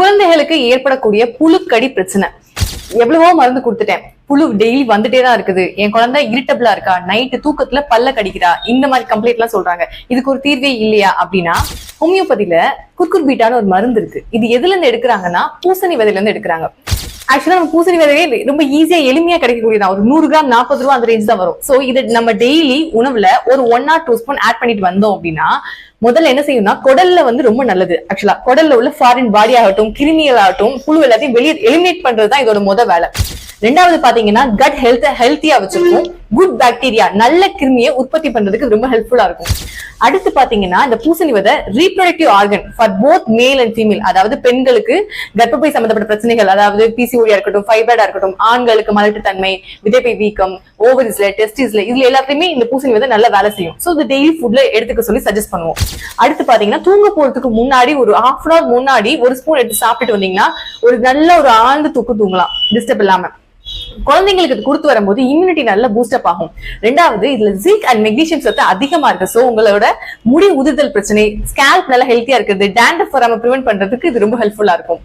குழந்தைகளுக்கு ஏற்படக்கூடிய புழுக்கடி பிரச்சனை. எவ்வளவோ மருந்து கொடுத்துட்டேன். புழு டெய்லி வந்துட்டே தான் இருக்குது. என் குழந்தை இரிட்டபிளா இருக்கா? நைட்டு தூக்கத்துல பல்ல கடிக்கிறா? இந்த மாதிரி கம்ப்ளைண்ட் எல்லாம் சொல்றாங்க. இதுக்கு ஒரு தீர்வே இல்லையா? அப்படின்னா ஹோமியோபதியில குர்குர் பீட்டான ஒரு மருந்து இருக்கு. இது எதுல இருந்து எடுக்கிறாங்கன்னா பூசணி விதையில இருந்து எடுக்கிறாங்க. ஆக்சுவலா நம்ம பூசணி விதையே ரொம்ப ஈஸியா எளிமையா கிடைக்கக்கூடியதான் ஒரு நூறு கிராம் நாற்பது ரூபா அந்த ரேஞ்ச் தான் வரும். சோ இது நம்ம டெய்லி உணவுல ஒரு one or two spoon add பண்ணிட்டு வந்தோம் அப்படின்னா முதல்ல என்ன செய்யும்னா குடல்ல வந்து ரொம்ப நல்லது. ஆக்சுவலா குடல்ல உள்ள ஃபாரின் பாடி ஆகட்டும் கிருமிகள் ஆகட்டும் புழு எல்லாத்தையும் வெளியே எலிமினேட் பண்றது தான் இதோட முத வேலை. ரெண்டாவது பாத்தீங்கன்னா கட் ஹெல்த் ஹெல்த்தியா வச்சிருக்கும் குட் பாக்டீரியா நல்ல கிருமியை உற்பத்தி பண்றதுக்கு ரொம்ப ஹெல்ப்ஃபுல்லா இருக்கும். அடுத்து பாத்தீங்கன்னா இந்த பூசணி விதை reproductive organ for both male and female அதாவது பெண்களுக்கு கர்ப்பப்பை சம்பந்தப்பட்ட பிரச்சனைகள் அதாவது பிசிஓடியா இருக்கட்டும் ஃபைப்ராய்டா இருக்கட்டும் ஆண்களுக்கு மலட்டுத்தன்மை விதைப்பை வீக்கம் ஓவரிஸ்ல டெஸ்டிஸ்ல இதுல எல்லாத்தையுமே இந்த பூசணி விதை நல்லா வேலை செய்யும். சோ இது டெய்லி ஃபுட்ல எடுத்துக்க சொல்லி சஜஸ்ட் பண்ணுவோம். அடுத்து பாத்தீங்கன்னா தூங்க போறதுக்கு முன்னாடி ஒரு ஹாஃப் அன் அவர் முன்னாடி ஒரு ஸ்பூன் எடுத்து சாப்பிட்டுட்டு வந்தீங்கன்னா ஒரு நல்ல ஒரு ஆழ்ந்து தூக்கு தூங்கலாம் டிஸ்டர்ப் இல்லாம. குழந்தைங்களுக்கு இது கொடுத்து வரும்போது இம்யூனிட்டி நல்லா பூஸ்டப் ஆகும். ரெண்டாவது இதுல ஜிங்க் அண்ட் மெக்னீஷியம் சத்து அதிகமா இருக்கு. சோ உங்களோட முடி உதிர்தல் பிரச்சனை ஸ்கேல்ப் நல்லா ஹெல்த்தியா இருக்குது டேண்டப் வராம ப்ரிவென்ட் பண்றதுக்கு இது ரொம்ப ஹெல்ப்ஃபுல்லா இருக்கும்.